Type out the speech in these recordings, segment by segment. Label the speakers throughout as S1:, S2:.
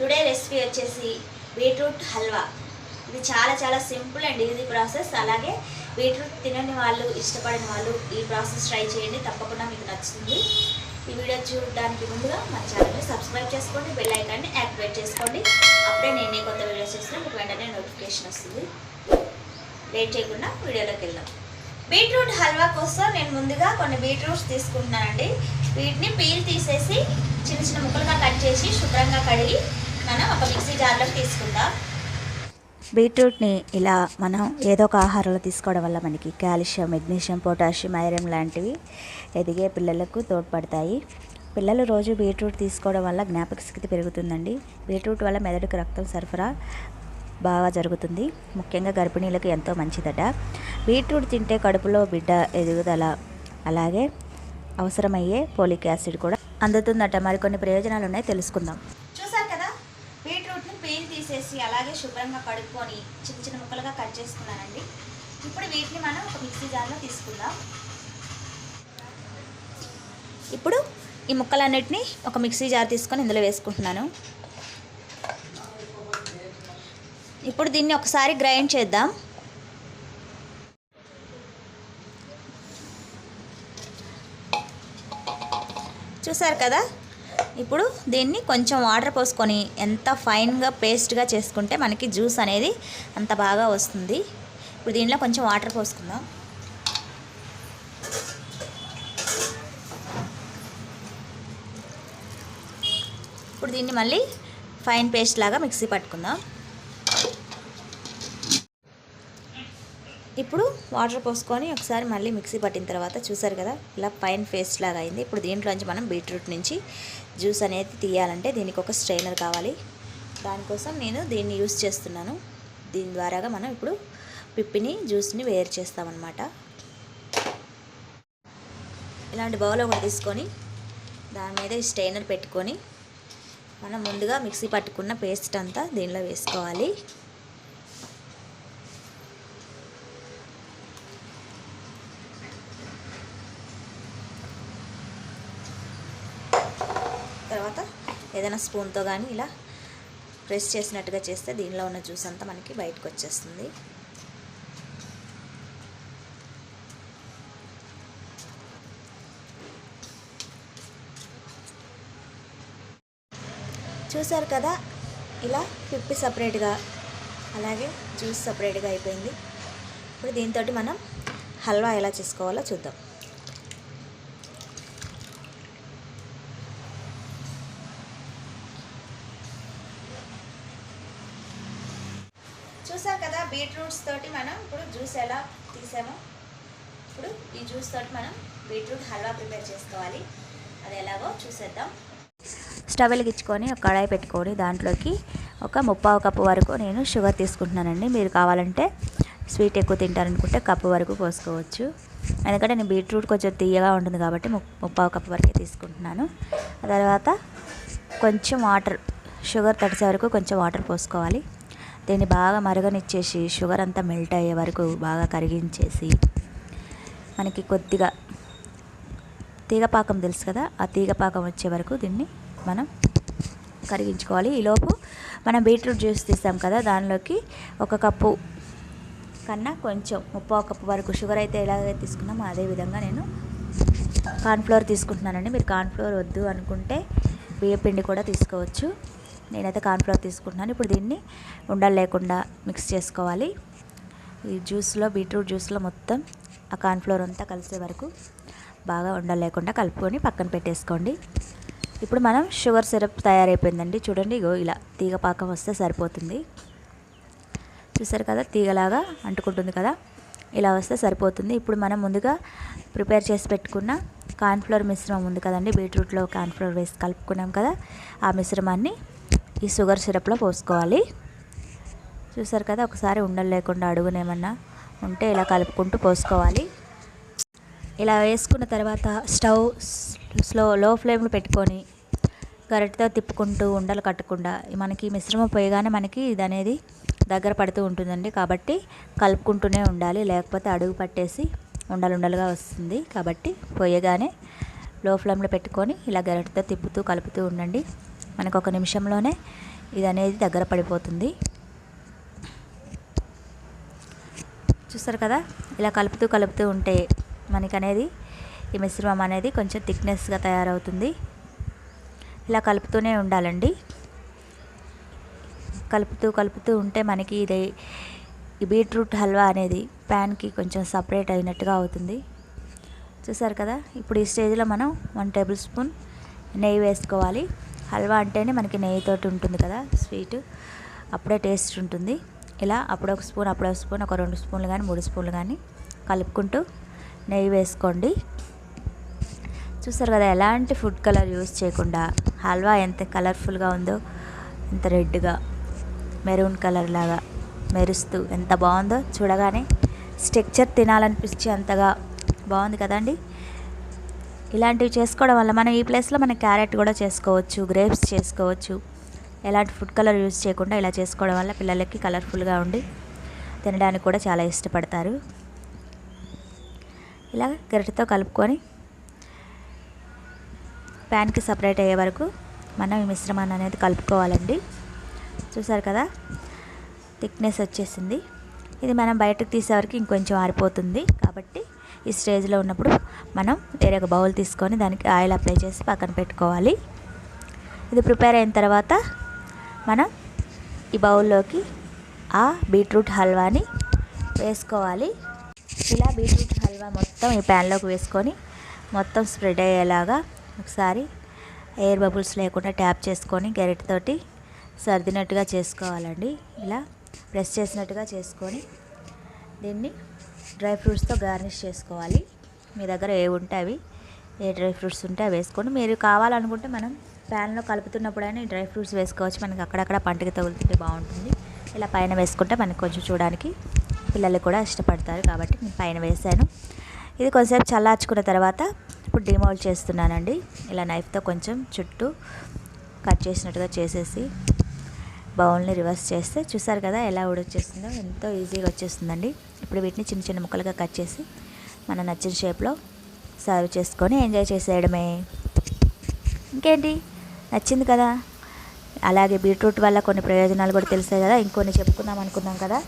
S1: Today recipe వచ్చేసి beetroot halwa. ఇది చాలా చాలా సింపుల్ అండ్ ఈజీ ప్రాసెస్. అలాగే బీట్రూట్ తినని వాళ్ళు ఇష్టపడని వాళ్ళు ఈ ప్రాసెస్ ట్రై చేయండి. తప్పకుండా మీకు నచ్చుతుంది. ఈ వీడియో చూడడానికి ముందుగా మన ఛానల్ని సబ్స్క్రైబ్ చేసుకోండి బెల్ ఐకాన్ని యాక్టివేట్ చేసుకోండి. అప్పుడే నేను ఏ కొత్త వీడియోస్ చేసినా మీకు వెంటనే నోటిఫికేషన్ వస్తుంది. లేట్ చేయకుండా వీడియోలోకి వెళ్దాం. బీట్రూట్ హల్వా కోసం నేను ముందుగా కొన్ని బీట్రూట్స్ తీసుకుంటున్నానండి. వీటిని పీల్ తీసేసి చిన్న చిన్న ముక్కలుగా కట్ చేసి శుభ్రంగా కడిగి పక్కన ఒక మిక్సీ జార్లోకి తీసుకుందాం?
S2: బీట్రూట్ని ఇలా మనం ఏదో ఒక ఆహారంలో తీసుకోవడం వల్ల మనకి కాల్షియం మెగ్నీషియం పొటాషియం ఐరన్ లాంటివి ఎదిగే పిల్లలకు తోడ్పడతాయి. పిల్లలు రోజు బీట్రూట్ తీసుకోవడం వల్ల జ్ఞాపక శక్తి పెరుగుతుందండి. బీట్రూట్ వల్ల మెదడుకు రక్తం సరఫరా బాగా జరుగుతుంది. ముఖ్యంగా గర్భిణీలకు ఎంతో మంచిదట. బీట్రూట్ తింటే కడుపులో బిడ్డ ఎదుగుదల అలాగే అవసరమయ్యే పోలిక్ యాసిడ్ కూడా అందుతుందట. మరికొన్ని ప్రయోజనాలు ఉన్నాయి తెలుసుకుందాం
S1: చూసారు కదా బీట్రూట్ని పీల్ తీసేసి అలాగే శుభ్రంగా కడుక్కొని చిన్న చిన్న ముక్కలుగా కట్ చేసుకున్నానండి. ఇప్పుడు వీటిని మనం ఒక మిక్సీ జార్లో తీసుకుందాం. ఇప్పుడు ఈ ముక్కలన్నిటిని ఒక మిక్సీ జార్ తీసుకొని ఇందులో వేసుకుంటున్నాను. ఇప్పుడు దీన్ని ఒకసారి గ్రైండ్ చేద్దాం. చూసారు కదా? ఇప్పుడు దీన్ని కొంచెం వాటర్ పోసుకొని ఎంత ఫైన్గా పేస్ట్గా చేసుకుంటే మనకి జ్యూస్ అనేది అంత బాగా వస్తుంది. ఇప్పుడు దీనిలో కొంచెం వాటర్ పోసుకుందాం. ఇప్పుడు దీన్ని మళ్ళీ ఫైన్ పేస్ట్ లాగా మిక్సీ పట్టుకుందాం. ఇప్పుడు వాటర్ పోసుకొని ఒకసారి మళ్ళీ మిక్సీ పట్టిన తర్వాత చూసారు కదా ఇలా పైన పేస్ట్ లాగా అయింది. ఇప్పుడు దీంట్లోంచి మనం బీట్రూట్ నుంచి జ్యూస్ అనేది తీయాలంటే దీనికి ఒక స్ట్రైనర్ కావాలి. దానికోసం నేను దీన్ని యూస్ చేస్తున్నాను. దీని ద్వారాగా మనం ఇప్పుడు పిప్పిని జ్యూస్ని వేరు చేస్తామన్నమాట. ఇలాంటి బౌల్ ఒకటి తీసుకొని దాని మీద ఈ స్ట్రైనర్ పెట్టుకొని మనం ముందుగా మిక్సీ పట్టుకున్న పేస్ట్ అంతా దీనిలో వేసుకోవాలి. తర్వాత ఏదైనా స్పూన్తో కానీ ఇలా ప్రెస్ చేసినట్టుగా చేస్తే దీనిలో ఉన్న జ్యూస్ అంతా మనకి బయటకు వచ్చేస్తుంది. చూసారు కదా? ఇలా పిప్పి సపరేట్గా అలాగే జ్యూస్ సపరేట్గా అయిపోయింది. ఇప్పుడు దీంతో మనం హల్వా ఎలా చేసుకోవాలో చూద్దాం. చూసాం కదా బీట్రూట్స్ తోటి మనం ఇప్పుడు జ్యూస్ ఎలా తీసామో? ఇప్పుడు ఈ జ్యూస్ తోటి మనం బీట్రూట్ హల్వా ప్రిపేర్ చేసుకోవాలి. అది ఎలాగో చూసేద్దాం.
S2: స్టవ్ వెలిగించుకొని ఒక కడాయి పెట్టుకొని దాంట్లోకి ఒక ముప్పావు కప్పు వరకు నేను షుగర్ తీసుకుంటున్నానండి. మీరు కావాలంటే స్వీట్ ఎక్కువ తింటారనుకుంటే కప్పు వరకు పోసుకోవచ్చు. ఎందుకంటే నేను బీట్రూట్ కొంచెం తీయగా ఉంటుంది కాబట్టి ము- ముప్పావు కప్పు వరకే తీసుకుంటున్నాను. తర్వాత కొంచెం వాటర్ షుగర్ తడిసే వరకు కొంచెం వాటర్ పోసుకోవాలి. దీన్ని బాగా మరగనిచ్చేసి షుగర్ అంతా మెల్ట్ అయ్యే వరకు బాగా కరిగించేసి మనకి కొద్దిగా తీగపాకం తెలుసు కదా ఆ తీగపాకం వచ్చే వరకు దీన్ని మనం కరిగించుకోవాలి. ఈలోపు మనం బీట్రూట్ జ్యూస్ తీస్తాం కదా దానిలోకి ఒక కప్పు కన్నా కొంచెం ముప్పో కప్పు వరకు షుగర్ అయితే ఎలాగైతే తీసుకున్నామో అదే విధంగా నేను కార్న్ఫ్లోర్ తీసుకుంటున్నానండి. మీరు కార్న్ఫ్లోర్ వద్దు అనుకుంటే బియ్యపిండి కూడా తీసుకోవచ్చు. నేనైతే కార్న్ఫ్లవర్ తీసుకుంటున్నాను. ఇప్పుడు దీన్ని ఉండలు లేకుండా మిక్స్ చేసుకోవాలి. ఈ జ్యూస్లో బీట్రూట్ జ్యూస్లో మొత్తం ఆ కార్న్ఫ్లవర్ అంతా కలిసే వరకు బాగా ఉండలు లేకుండా కలుపుకొని పక్కన పెట్టేసుకోండి. ఇప్పుడు మనం షుగర్ సిరప్ తయారైపోయిందండి. చూడండి ఇగో ఇలా తీగ పాకం వస్తే సరిపోతుంది. చూసారు కదా తీగలాగా అంటుకుంటుంది కదా? ఇలా వస్తే సరిపోతుంది. ఇప్పుడు మనం ముందుగా ప్రిపేర్ చేసి పెట్టుకున్న కార్న్ఫ్లోర్ మిశ్రమం ఉంది కదండి. బీట్రూట్లో కార్న్ఫ్లోర్ వేసి కలుపుకున్నాం కదా ఆ మిశ్రమాన్ని ఈ షుగర్ సిరప్లో పోసుకోవాలి. చూసారు కదా ఒకసారి ఉండలు లేకుండా అడుగునేమన్నా ఉంటే ఇలా కలుపుకుంటూ పోసుకోవాలి. ఇలా వేసుకున్న తర్వాత స్టవ్ స్లో లో ఫ్లేమ్లో పెట్టుకొని గరిటతో తిప్పుకుంటూ ఉండలు కట్టకుండా మనకి మిశ్రమం పోయగానే మనకి ఇది అనేది దగ్గర పడుతూ ఉంటుందండి. కాబట్టి కలుపుకుంటూనే ఉండాలి. లేకపోతే అడుగు పట్టేసి ఉండలు ఉండలుగా వస్తుంది. కాబట్టి పోయగానే లో ఫ్లేమ్లో పెట్టుకొని ఇలా గరిటతో తిప్పుతూ కలుపుతూ ఉండండి. మనకు ఒక నిమిషంలోనే ఇది అనేది దగ్గర పడిపోతుంది. చూస్తారు కదా? ఇలా కలుపుతూ కలుపుతూ ఉంటే మనకి అనేది ఈ మిశ్రమం అనేది కొంచెం థిక్నెస్గా తయారవుతుంది. ఇలా కలుపుతూనే ఉండాలండి. కలుపుతూ కలుపుతూ ఉంటే మనకి ఇది ఈ బీట్రూట్ హల్వా అనేది ప్యాన్కి కొంచెం సపరేట్ అయినట్టుగా అవుతుంది. చూసారు కదా? ఇప్పుడు ఈ స్టేజ్లో మనం వన్ టేబుల్ స్పూన్ నెయ్యి వేసుకోవాలి. హల్వా అంటేనే మనకి నెయ్యితోటి ఉంటుంది కదా స్వీట్. అప్పుడే టేస్ట్ ఉంటుంది. ఇలా అప్పుడు ఒక స్పూన్ అప్పుడు ఒక స్పూన్ ఒక రెండు స్పూన్లు కానీ మూడు స్పూన్లు కానీ కలుపుకుంటూ నెయ్యి వేసుకోండి. చూస్తారు కదా ఎలాంటి ఫుడ్ కలర్ యూస్ చేయకుండా హల్వా ఎంత కలర్ఫుల్గా ఉందో ఎంత రెడ్గా మెరూన్ కలర్ లాగా మెరుస్తూ ఎంత బాగుందో చూడగానే స్ట్రక్చర్ తినాలనిపించే అంతగా బాగుంది కదండి. ఇలాంటివి చేసుకోవడం వల్ల మనం ఈ ప్లేస్లో మనం క్యారెట్ కూడా చేసుకోవచ్చు గ్రేప్స్ చేసుకోవచ్చు. ఎలాంటి ఫుడ్ కలర్ యూజ్ చేయకుండా ఇలా చేసుకోవడం వల్ల పిల్లలకి కలర్ఫుల్గా ఉండి తినడానికి కూడా చాలా ఇష్టపడతారు. ఇలా గరిటతో కలుపుకొని ప్యాన్కి సపరేట్ అయ్యే వరకు మనం ఈ మిశ్రమాన్ని అనేది కలుపుకోవాలండి. చూసారు కదా? థిక్నెస్ వచ్చేసింది. ఇది మనం బయటకు తీసే వరకు ఇంకొంచెం ఆరిపోతుంది కాబట్టి ఈ స్టేజ్లో ఉన్నప్పుడు మనం వేరే ఒక బౌల్ తీసుకొని దానికి ఆయిల్ అప్లై చేసి పక్కన పెట్టుకోవాలి. ఇది ప్రిపేర్ అయిన తర్వాత మనం ఈ బౌల్లోకి ఆ బీట్రూట్ హల్వాని వేసుకోవాలి. ఇలా బీట్రూట్ హల్వా మొత్తం ఈ ప్యాన్లోకి వేసుకొని మొత్తం స్ప్రెడ్ అయ్యేలాగా ఒకసారి ఎయిర్ బబుల్స్ లేకుండా ట్యాప్ చేసుకొని గెరెట్తోటి సర్దినట్టుగా చేసుకోవాలండి. ఇలా ప్రెస్ చేసినట్టుగా చేసుకొని దీన్ని డ్రై ఫ్రూట్స్తో గార్నిష్ చేసుకోవాలి. మీ దగ్గర ఏ ఉంటే అవి ఏ డ్రై ఫ్రూట్స్ ఉంటే అవి వేసుకోండి. మీరు కావాలనుకుంటే మనం ప్యాన్లో కలుపుతున్నప్పుడైనా ఈ డ్రై ఫ్రూట్స్ వేసుకోవచ్చు. మనకి అక్కడక్కడ పంటకి తగులుతుంటే బాగుంటుంది. ఇలా పైన వేసుకుంటే మనకి కొంచెం చూడడానికి పిల్లలు కూడా ఇష్టపడతారు కాబట్టి నేను పైన వేసాను ఇది కొంచెంసేపు చల్లార్చుకున్న తర్వాత ఇప్పుడు డిమోల్డ్ చేస్తున్నానండి. ఇలా నైఫ్తో కొంచెం చుట్టూ కట్ చేసినట్టుగా చేసేసి బౌల్ని రివర్స్ చేస్తే చూసారు కదా ఎలా ఉడిచేస్తుందో ఎంతో ఈజీగా వచ్చేస్తుందండి. ఇప్పుడు వీటిని చిన్న చిన్న ముక్కలుగా కట్ చేసి మన నచ్చిన షేప్లో సర్వ్ చేసుకొని ఎంజాయ్ చేసేయడమే. ఇంకేంటి? నచ్చింది కదా? అలాగే బీట్రూట్ వల్ల కొన్ని ప్రయోజనాలు కూడా తెలుస్తాయి కదా? ఇంకొన్ని చెప్పుకుందాం అనుకున్నాం కదా?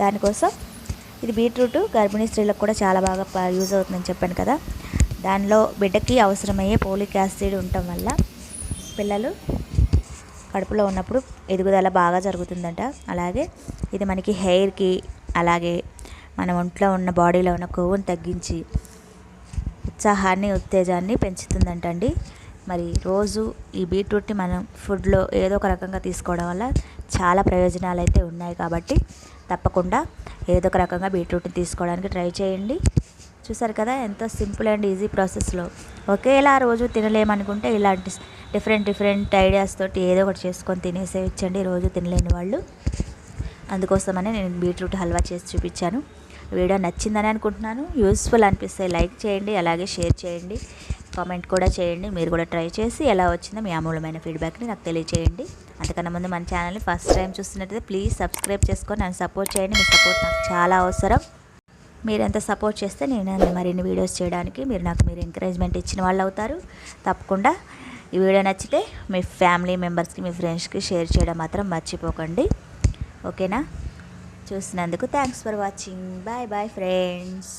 S2: దానికోసం ఇది బీట్రూట్ గర్భిణీ స్త్రీలకు కూడా చాలా బాగా యూజ్ అవుతుందని చెప్పాను కదా? దానిలో బిడ్డకి అవసరమయ్యే పోలిక్ యాసిడ్ ఉండటం వల్ల పిల్లలు కడుపులో ఉన్నప్పుడు ఎదుగుదల బాగా జరుగుతుందంట. అలాగే ఇది మనకి హెయిర్కి అలాగే మన ఒంట్లో ఉన్న బాడీలో ఉన్న కొవ్వును తగ్గించి ఉత్సాహాన్ని ఉత్తేజాన్ని పెంచుతుందంటండి. మరి రోజు ఈ బీట్రూట్ని మనం ఫుడ్లో ఏదో ఒక రకంగా తీసుకోవడం వల్ల చాలా ప్రయోజనాలు అయితే ఉన్నాయి కాబట్టి తప్పకుండా ఏదో ఒక రకంగా బీట్రూట్ని తీసుకోవడానికి ట్రై చేయండి. చూసారు కదా ఎంతో సింపుల్ అండ్ ఈజీ ప్రాసెస్లో. ఒకేలా రోజు తినలేమనుకుంటే ఇలాంటి డిఫరెంట్ డిఫరెంట్ ఐడియాస్ తోటి ఏదో ఒకటి చేసుకొని తినేసేయచ్చండి రోజు తినలేని వాళ్ళు. అందుకోసమనే నేను బీట్రూట్ హల్వా చేసి చూపించాను. వీడియో నచ్చిందని అనుకుంటున్నాను. యూస్ఫుల్ అనిపిస్తే లైక్ చేయండి అలాగే షేర్ చేయండి కామెంట్ కూడా చేయండి. మీరు కూడా ట్రై చేసి ఎలా వచ్చిందో మీ అమూలమైన ఫీడ్బ్యాక్ని నాకు తెలియచేయండి. అంతకన్నా ముందు మన ఛానల్ని ఫస్ట్ టైం చూస్తున్నట్టయితే ప్లీజ్ సబ్స్క్రైబ్ చేసుకొని నన్ను సపోర్ట్ చేయండి. మీ సపోర్ట్ నాకు చాలా అవసరం. మీరు సపోర్ట్ చేస్తే నేను మరిన్ని వీడియోస్ చేయడానికి మీరు నాకు మీరు ఎంకరేజ్మెంట్ ఇచ్చిన వాళ్ళు అవుతారు. తప్పకుండా ఈ వీడియో నచ్చితే మీ ఫ్యామిలీ మెంబర్స్కి మీ ఫ్రెండ్స్కి షేర్ చేయడం మాత్రం మర్చిపోకండి. ఓకేనా? చూసినందుకు thanks for watching. Bye bye friends.